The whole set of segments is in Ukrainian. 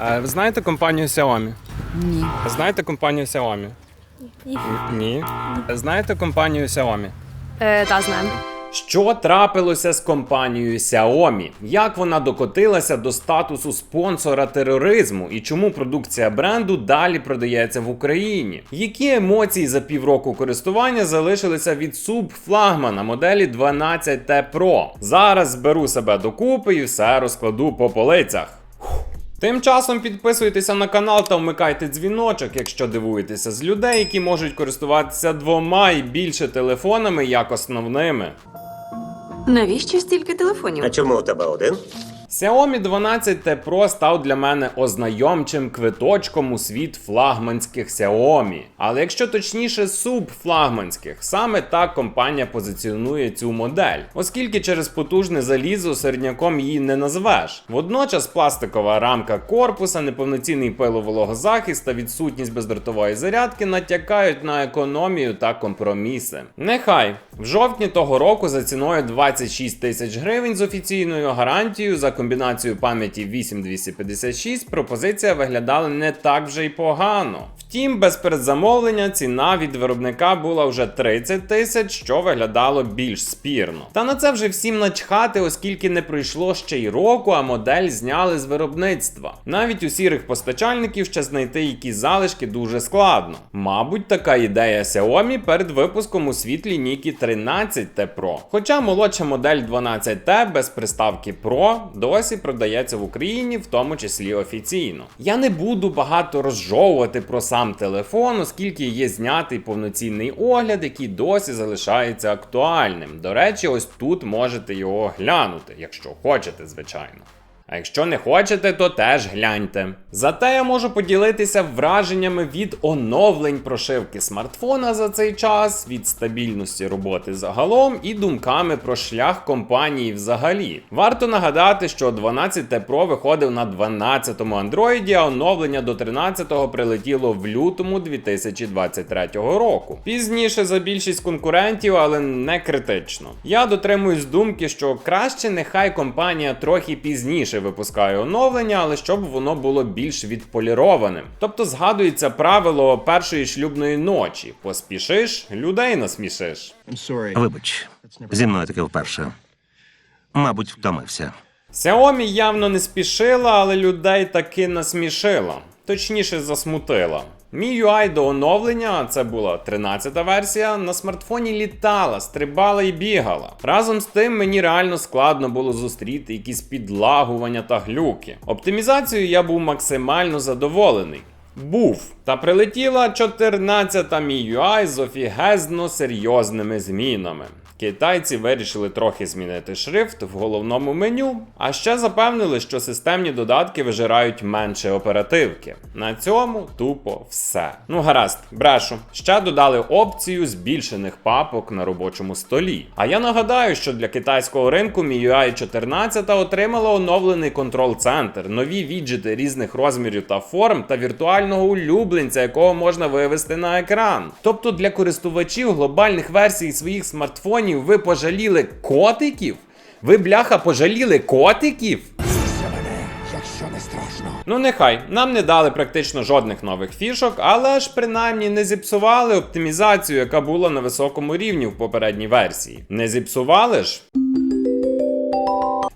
Ви знаєте компанію Xiaomi? Ні. Знаєте компанію Xiaomi? Ні. Ні. Знаєте компанію Xiaomi? Е, та знаємо. Що трапилося з компанією Xiaomi? Як вона докотилася до статусу спонсора тероризму і чому продукція бренду далі продається в Україні? Які емоції за півроку користування залишилися від субфлагмана моделі 12T Pro? Зараз зберу себе докупи і все розкладу по полицях. Тим часом підписуйтеся на канал та вмикайте дзвіночок, якщо дивуєтеся з людей, які можуть користуватися двома і більше телефонами як основними. Навіщо стільки телефонів? А чому у тебе один? Xiaomi 12T Pro став для мене ознайомчим квиточком у світ флагманських Xiaomi. Але якщо точніше, субфлагманських, саме так компанія позиціонує цю модель, оскільки через потужне залізо середняком її не назвеш. Водночас пластикова рамка корпуса, неповноцінний пиловологозахист та відсутність бездротової зарядки натякають на економію та компроміси. Нехай в жовтні того року за ціною 26 тисяч гривень з офіційною гарантією за комбінацію пам'яті 8256 пропозиція виглядала не так вже й погано. Втім, без передзамовлення ціна від виробника була вже 30 тисяч, що виглядало більш спірно. Та на це вже всім начхати, оскільки не пройшло ще й року, а модель зняли з виробництва. Навіть у сірих постачальників ще знайти якісь залишки дуже складно. Мабуть, така ідея Xiaomi перед випуском у світ лінійки 13T Pro. Хоча молодша модель 12T без приставки Pro досі продається в Україні, в тому числі офіційно. Я не буду багато розжовувати про сам телефон, оскільки є знятий повноцінний огляд, який досі залишається актуальним. До речі, ось тут можете його глянути, якщо хочете, звичайно. А якщо не хочете, то теж гляньте. Зате я можу поділитися враженнями від оновлень прошивки смартфона за цей час, від стабільності роботи загалом і думками про шлях компанії взагалі. Варто нагадати, що 12T Pro виходив на 12-му Android, а оновлення до 13-го прилетіло в лютому 2023 року. Пізніше за більшість конкурентів, але не критично. Я дотримуюсь думки, що краще нехай компанія трохи пізніше випускає оновлення, але щоб воно було більш відполірованим. Тобто згадується правило першої шлюбної ночі: поспішиш, людей насмішиш. Вибач, зі мною таке вперше. Мабуть, втомився. Xiaomi явно не спішила, але людей таки насмішила, точніше засмутила. Мій UI до оновлення, це була 13-та версія, на смартфоні літала, стрибала і бігала. Разом з тим мені реально складно було зустріти якісь підлагування та глюки. Оптимізацією я був максимально задоволений. Був. Та прилетіла 14-та MIUI з офігезно серйозними змінами. Китайці вирішили трохи змінити шрифт в головному меню, а ще запевнили, що системні додатки вижирають менше оперативки. На цьому тупо все. Ну гаразд, брешу. Ще додали опцію збільшених папок на робочому столі. А я нагадаю, що для китайського ринку MIUI 14 отримала оновлений контрол-центр, нові віджити різних розмірів та форм та віртуального улюбленця, якого можна вивести на екран. Тобто для користувачів глобальних версій своїх смартфонів ви пожаліли котиків? Ви бляха пожаліли котиків? Ну нехай, нам не дали практично жодних нових фішок, але ж принаймні не зіпсували оптимізацію, яка була на високому рівні в попередній версії. Не зіпсували ж?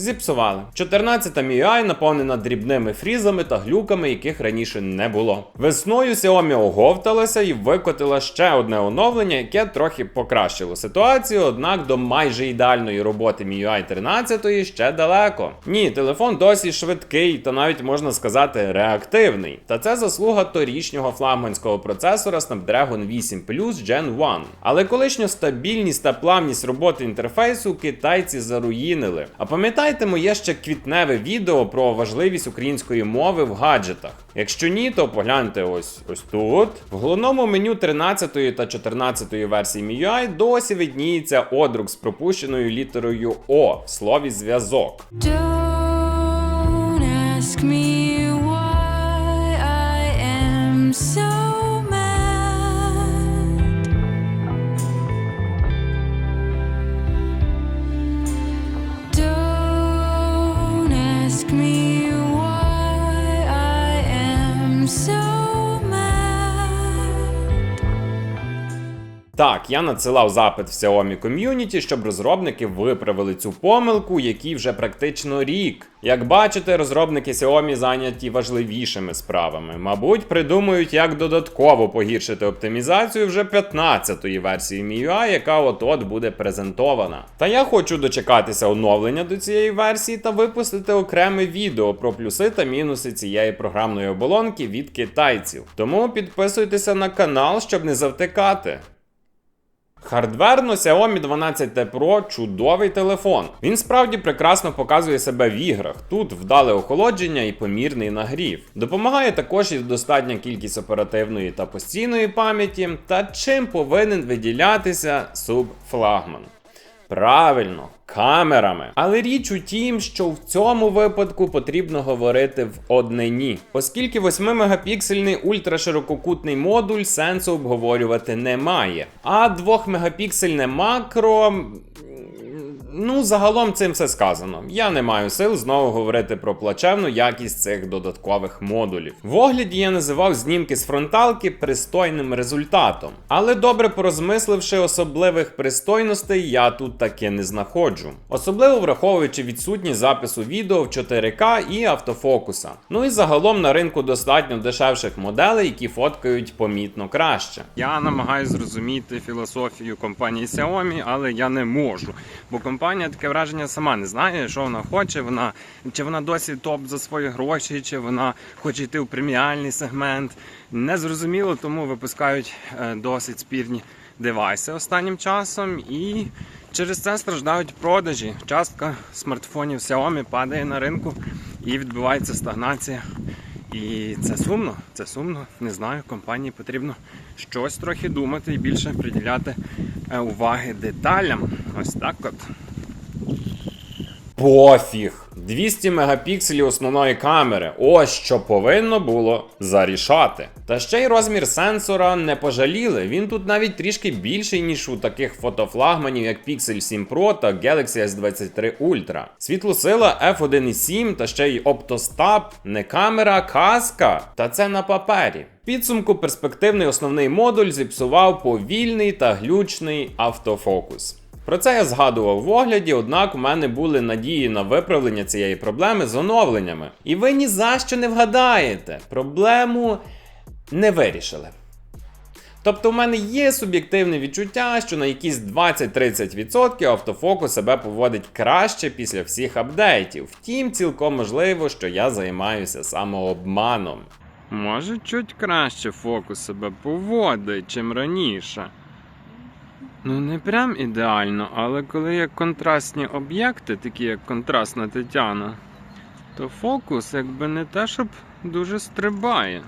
Зіпсували. 14-та MIUI наповнена дрібними фрізами та глюками, яких раніше не було. Весною Xiaomi оговталася і викотила ще одне оновлення, яке трохи покращило ситуацію, однак до майже ідеальної роботи MIUI 13 ще далеко. Ні, телефон досі швидкий та навіть можна сказати реактивний. Та це заслуга торічнього флагманського процесора Snapdragon 8 Plus Gen 1. Але колишню стабільність та плавність роботи інтерфейсу китайці заруїнили. А пам'ятаєте моє ще квітневе відео про важливість української мови в гаджетах? Якщо ні, то погляньте ось ось тут. В головному меню 13 та 14 версії MIUI досі видніється одрук з пропущеною літерою О в слові зв'язок. Don't ask me why I am so Так, я надсилав запит в Xiaomi Community, щоб розробники виправили цю помилку, якій вже практично рік. Як бачите, розробники Xiaomi зайняті важливішими справами. Мабуть, придумують, як додатково погіршити оптимізацію вже 15-ї версії MIUI, яка от-от буде презентована. Та я хочу дочекатися оновлення до цієї версії та випустити окреме відео про плюси та мінуси цієї програмної оболонки від китайців. Тому підписуйтеся на канал, щоб не завтикати. Хардверно Xiaomi 12T Pro чудовий телефон. Він справді прекрасно показує себе в іграх. Тут вдале охолодження і помірний нагрів. Допомагає також і достатня кількість оперативної та постійної пам'яті. Та чим повинен виділятися субфлагман? Правильно, камерами. Але річ у тім, що в цьому випадку потрібно говорити в однині. Оскільки 8-мегапіксельний ультраширококутний модуль сенсу обговорювати немає. А 2-мегапіксельне макро. Ну, загалом цим все сказано. Я не маю сил знову говорити про плачевну якість цих додаткових модулів. В огляді я називав знімки з фронталки пристойним результатом, але добре порозмисливши особливих пристойностей, я тут таки не знаходжу. Особливо враховуючи відсутність запису відео в 4К і автофокуса. Ну і загалом на ринку достатньо дешевших моделей, які фоткають помітно краще. Я намагаюся зрозуміти філософію компанії Xiaomi, але я не можу. Бо компанія таке враження сама не знає, що вона хоче. Вона чи вона досі топ за свої гроші, чи вона хоче йти в преміальний сегмент. Незрозуміло, тому випускають е, досить спірні девайси останнім часом і. Через це страждають продажі. Частка смартфонів Xiaomi падає на ринку і відбувається стагнація. І це сумно, це сумно. Не знаю, компанії потрібно щось трохи думати і більше приділяти е, уваги деталям. Ось так от. Пофіг! 200 мегапікселів основної камери. Ось що повинно було зарішати. Та ще й розмір сенсора не пожаліли. Він тут навіть трішки більший, ніж у таких фотофлагманів, як Pixel 7 Pro та Galaxy S23 Ultra. Світлосила F1.7 та ще й оптостап, не камера, а каска. Та це на папері. Підсумку перспективний основний модуль зіпсував повільний та глючний автофокус. Про це я згадував в огляді, однак у мене були надії на виправлення цієї проблеми з оновленнями. І ви ні за що не вгадаєте. Проблему не вирішили. Тобто, в мене є суб'єктивне відчуття, що на якісь 20-30% автофокус себе поводить краще після всіх апдейтів. Втім, цілком можливо, що я займаюся самообманом. Може, чуть краще фокус себе поводить, чим раніше. Ну, не прям ідеально, але коли є контрастні об'єкти, такі як контрастна Тетяна, то фокус якби не те, щоб дуже стрибає.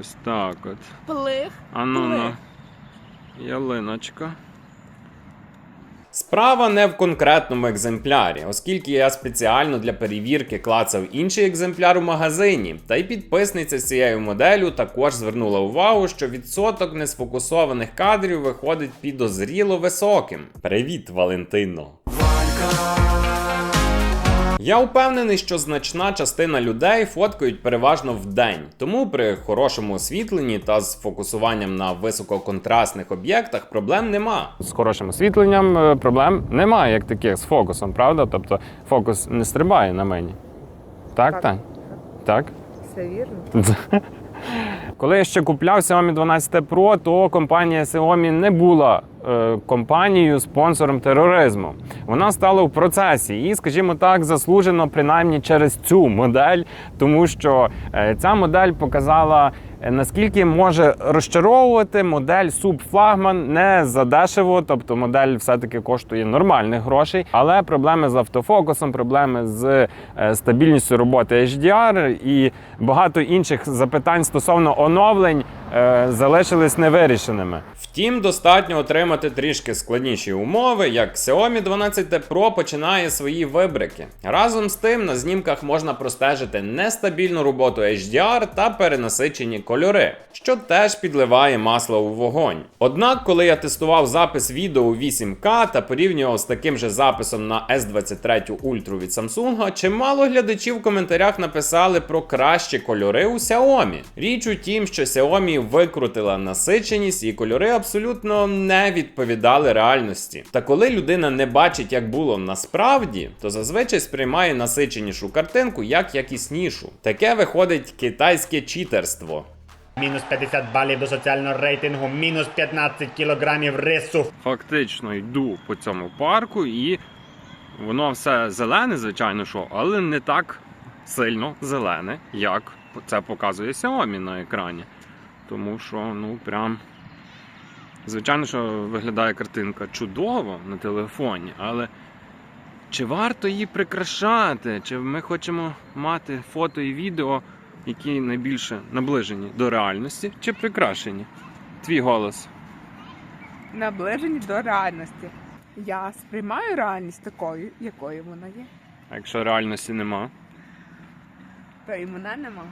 Ось так от. Плих. Ану, ну ну. Ялиночка. Справа не в конкретному екземплярі, оскільки я спеціально для перевірки клацав інший екземпляр у магазині, та й підписниця цією моделлю також звернула увагу, що відсоток несфокусованих кадрів виходить підозріло високим. Привіт, Валентино! Я впевнений, що значна частина людей фоткають переважно вдень, тому при хорошому освітленні та з фокусуванням на висококонтрастних об'єктах проблем нема. З хорошим освітленням е, проблем немає, як таких з фокусом, правда? Тобто фокус не стрибає на мені. Так, так. Тань? Так. Все вірно. Коли я ще купляв Xiaomi 12 Pro, то компанія Xiaomi не була е, компанією спонсором тероризму. Вона стала в процесі і, скажімо так, заслужено принаймні через цю модель, тому що е, ця модель показала. Е, Наскільки може розчаровувати модель субфлагман не задешево, тобто модель все-таки коштує нормальних грошей, але проблеми з автофокусом, проблеми з е, стабільністю роботи HDR і багато інших запитань стосовно оновлень залишились невирішеними. Втім, достатньо отримати трішки складніші умови, як Xiaomi 12T Pro починає свої вибрики. Разом з тим на знімках можна простежити нестабільну роботу HDR та перенасичені кольори, що теж підливає масло у вогонь. Однак, коли я тестував запис відео у 8К та порівнював з таким же записом на S23 Ultra від Samsung, чимало глядачів в коментарях написали про кращі кольори у Xiaomi. Річ у тім, що Xiaomi Викрутила насиченість, і кольори абсолютно не відповідали реальності. Та коли людина не бачить, як було насправді, то зазвичай сприймає насиченішу картинку як якіснішу. Таке виходить китайське читерство. Мінус 50 балів до соціального рейтингу, мінус 15 кілограмів рису. Фактично йду по цьому парку, і воно все зелене, звичайно, що, але не так сильно зелене, як це показує Xiaomi на екрані. Тому що, ну, прям. Звичайно, що виглядає картинка чудово на телефоні, але чи варто її прикрашати? Чи ми хочемо мати фото і відео, які найбільше наближені до реальності, чи прикрашені? Твій голос. наближені до реальності. Я сприймаю реальність такою, якою вона є. А якщо реальності нема? Та і мене нема.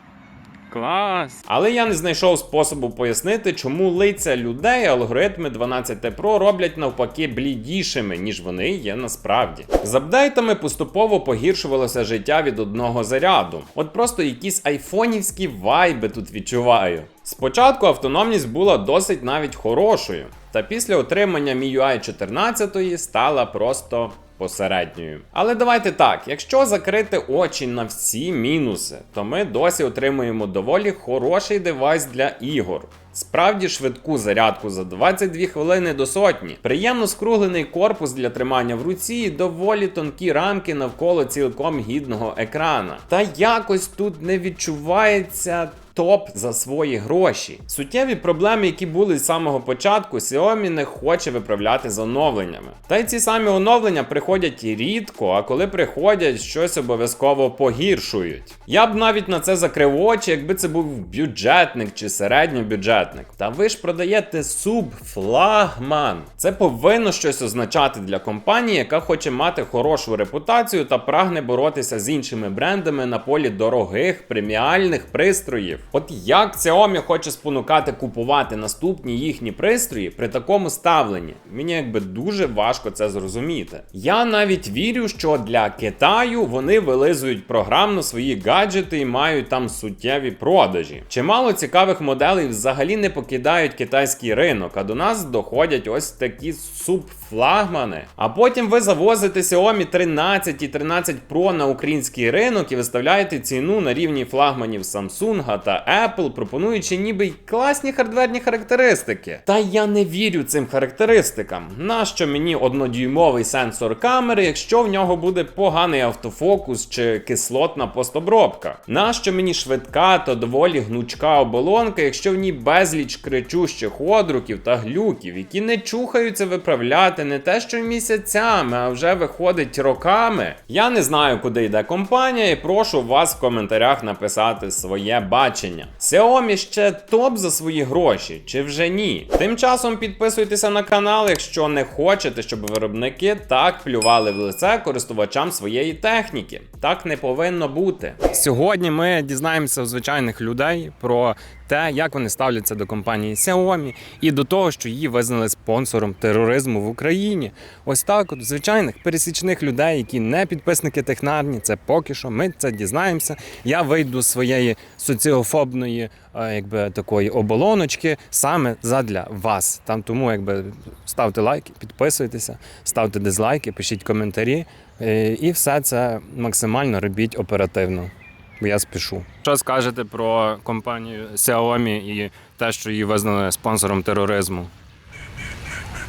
Клас. Але я не знайшов способу пояснити, чому лиця людей алгоритми 12 Pro роблять навпаки блідішими, ніж вони є насправді. З апдейтами поступово погіршувалося життя від одного заряду. От просто якісь айфонівські вайби тут відчуваю. Спочатку автономність була досить навіть хорошою, та після отримання MIUI 14 стала просто посередньою. Але давайте так: якщо закрити очі на всі мінуси, то ми досі отримуємо доволі хороший девайс для ігор. Справді швидку зарядку за 22 хвилини до сотні, приємно скруглений корпус для тримання в руці і доволі тонкі рамки навколо цілком гідного екрана. Та якось тут не відчувається топ за свої гроші. Суттєві проблеми, які були з самого початку, Xiaomi не хоче виправляти з оновленнями. Та й ці самі оновлення приходять рідко, а коли приходять, щось обов'язково погіршують. Я б навіть на це закрив очі, якби це був бюджетник чи середньобюджетник. Та ви ж продаєте суб флагман. Це повинно щось означати для компанії, яка хоче мати хорошу репутацію та прагне боротися з іншими брендами на полі дорогих преміальних пристроїв. От як Xiaomi хоче спонукати купувати наступні їхні пристрої при такому ставленні? Мені якби дуже важко це зрозуміти. Я навіть вірю, що для Китаю вони вилизують програмно свої гаджети і мають там суттєві продажі. Чимало цікавих моделей взагалі не покидають китайський ринок, а до нас доходять ось такі субфлагмани. А потім ви завозите Xiaomi 13 і 13 Pro на український ринок і виставляєте ціну на рівні флагманів Samsung та Apple, пропонуючи ніби й класні хардверні характеристики. Та я не вірю цим характеристикам. Нащо мені однодюймовий сенсор камери, якщо в нього буде поганий автофокус чи кислотна постобробка? Нащо мені швидка та доволі гнучка оболонка, якщо в ній безліч кричущих одруків та глюків, які не чухаються виправляти не те, що місяцями, а вже виходить роками? Я не знаю, куди йде компанія, і прошу вас в коментарях написати своє бачення. Xiaomi ще топ за свої гроші, чи вже ні? Тим часом підписуйтеся на канал, якщо не хочете, щоб виробники так плювали в лице користувачам своєї техніки. Так не повинно бути. Сьогодні ми дізнаємося у звичайних людей про те, як вони ставляться до компанії Xiaomi і до того, що її визнали спонсором тероризму в Україні. Ось так, от звичайних пересічних людей, які не підписники технарні, це поки що. Ми це дізнаємося. Я вийду з своєї соціофобної, е, якби такої оболоночки саме задля вас. Там тому, якби ставте лайки, підписуйтеся, ставте дизлайки, пишіть коментарі. е, І все це максимально робіть оперативно. Бо я спішу. Що скажете про компанію Xiaomi і те, що її визнали спонсором тероризму?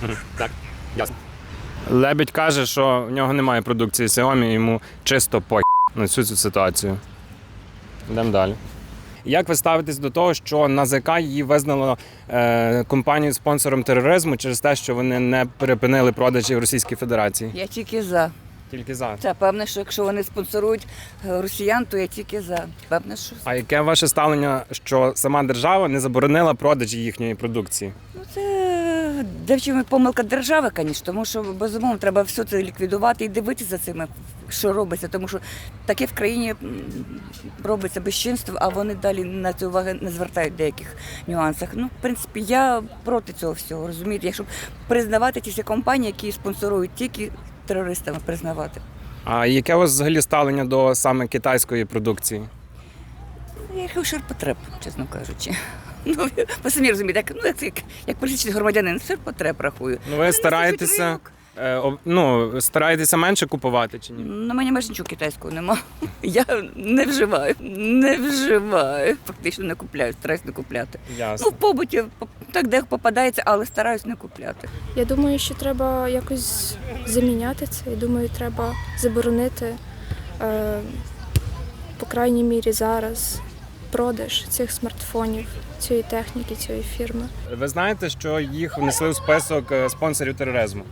Так, ясно. Лебідь каже, що в нього немає продукції Xiaomi, йому чисто по на всю цю ситуацію. Йдемо далі. Як ви ставитесь до того, що НАЗК її визнало е, компанією спонсором тероризму через те, що вони не припинили продажі в Російській Федерації? Я тільки за. Тільки за. Це певне, що якщо вони спонсорують е, росіян, то я тільки за. Певне, що А яке ваше ставлення, що сама держава не заборонила продажі їхньої продукції? ну, це девчими помилка держави, звісно, тому що безумовно треба все це ліквідувати і дивитися за цим, що робиться. Тому що таке в країні робиться безчинство, а вони далі на це уваги не звертають в деяких нюансах. Ну, в принципі, я проти цього всього, розумієте, якщо признавати ті всі компанії, які спонсорують тільки терористами признавати. А яке у вас взагалі ставлення до саме китайської продукції? Я їх ширпотреб, чесно кажучи. Ну, ви самі розумієте, як, ну, як, як, як пересічний громадянин, все потреб рахую. Ну ви стараєтеся, ринок. Е, об- ну, стараєтеся менше купувати чи ні? На мене майже нічого китайського нема. Я не вживаю, не вживаю. Фактично не купляю, стараюсь не купляти. Ну, Ясно. в побуті по- так де попадається, але стараюсь не купляти. Я думаю, що треба якось заміняти це. Я думаю, треба заборонити, е, по крайній мірі, зараз продаж цих смартфонів, цієї техніки, цієї фірми. Ви знаєте, що їх внесли в список е, спонсорів тероризму?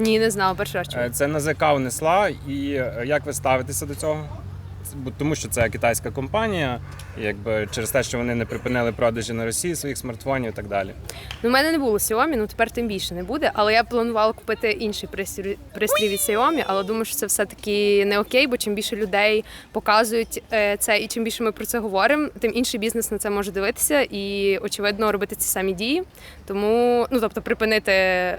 Ні, не знала, перший раз чую. Е, Це НАЗК внесла, і е, як ви ставитеся до цього? Тому що це китайська компанія, якби через те, що вони не припинили продажі на Росії своїх смартфонів і так далі. Ну, у мене не було Xiaomi, ну тепер тим більше не буде. Але я планувала купити інший пристрій, пристрій від Xiaomi, але думаю, що це все-таки не окей, бо чим більше людей показують е, це і чим більше ми про це говоримо, тим інший бізнес на це може дивитися і, очевидно, робити ці самі дії. Тому, ну тобто, припинити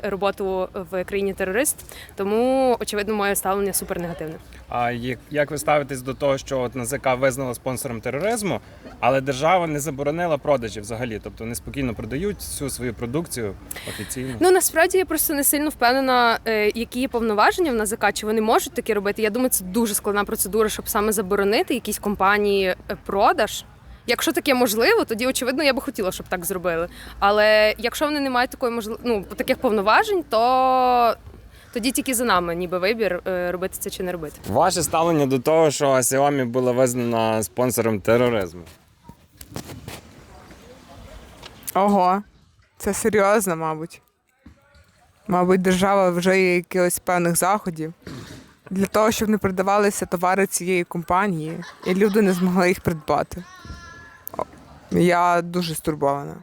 роботу в країні терорист. Тому, очевидно, моє ставлення супер негативне. А як ви ставитесь до того, що от НАЗК визнала спонсором тероризму, але держава не заборонила продажі взагалі? Тобто вони спокійно продають всю свою продукцію офіційно? Ну насправді я просто не сильно впевнена, е, які є повноваження в НАЗК, чи вони можуть таке робити. Я думаю, це дуже складна процедура, щоб саме заборонити якійсь компанії е, продаж. Якщо таке можливо, тоді очевидно я би хотіла, щоб так зробили. Але якщо вони не мають такої можли... ну, таких повноважень, то тоді тільки за нами, ніби вибір е, робити це чи не робити. Ваше ставлення до того, що Xiaomi була визнана спонсором тероризму? Ого, це серйозно, мабуть. Мабуть, держава вже є якихось певних заходів для того, щоб не продавалися товари цієї компанії, і люди не змогли їх придбати. Я дуже стурбована.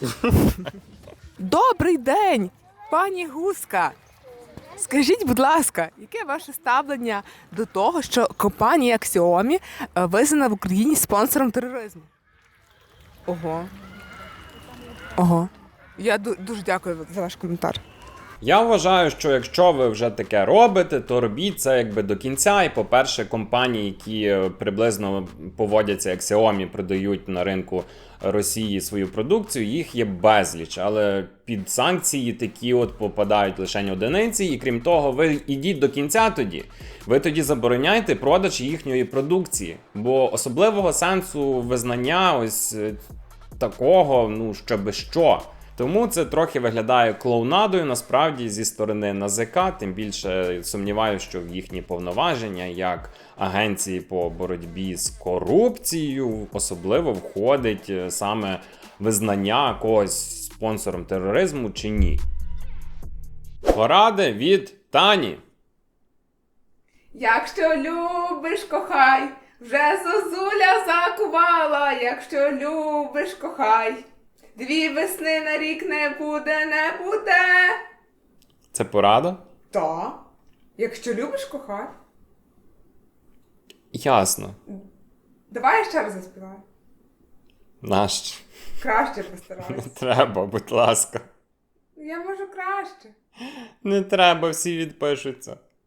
Добрий день, пані Гуска. Скажіть, будь ласка, яке ваше ставлення до того, що компанія Xiaomi е, визнана в Україні спонсором тероризму? Ого. Ого. Я дуже дякую за ваш коментар. Я вважаю, що якщо ви вже таке робите, то робіть це якби до кінця. І, по-перше, компанії, які е, приблизно поводяться як Xiaomi, продають на ринку Росії свою продукцію, їх є безліч. Але під санкції такі от попадають лише одиниці. І крім того, ви ідіть до кінця тоді. Ви тоді забороняйте продаж їхньої продукції. Бо особливого сенсу визнання ось е, такого, ну щоби що. Тому це трохи виглядає клоунадою насправді зі сторони НАЗК, тим більше сумніваюся, що в їхні повноваження як агенції по боротьбі з корупцією особливо входить е, саме визнання когось спонсором тероризму чи ні. Поради від Тані. Якщо любиш, кохай, вже зозуля закувала, якщо любиш, кохай. Дві весни на рік не буде, не буде. Це порада? Та. Якщо любиш, кохай. Ясно. Давай я ще раз заспіваю. Нащо? Краще Не постараюсь. треба, будь ласка. Я можу краще. Не треба, всі відпишуться.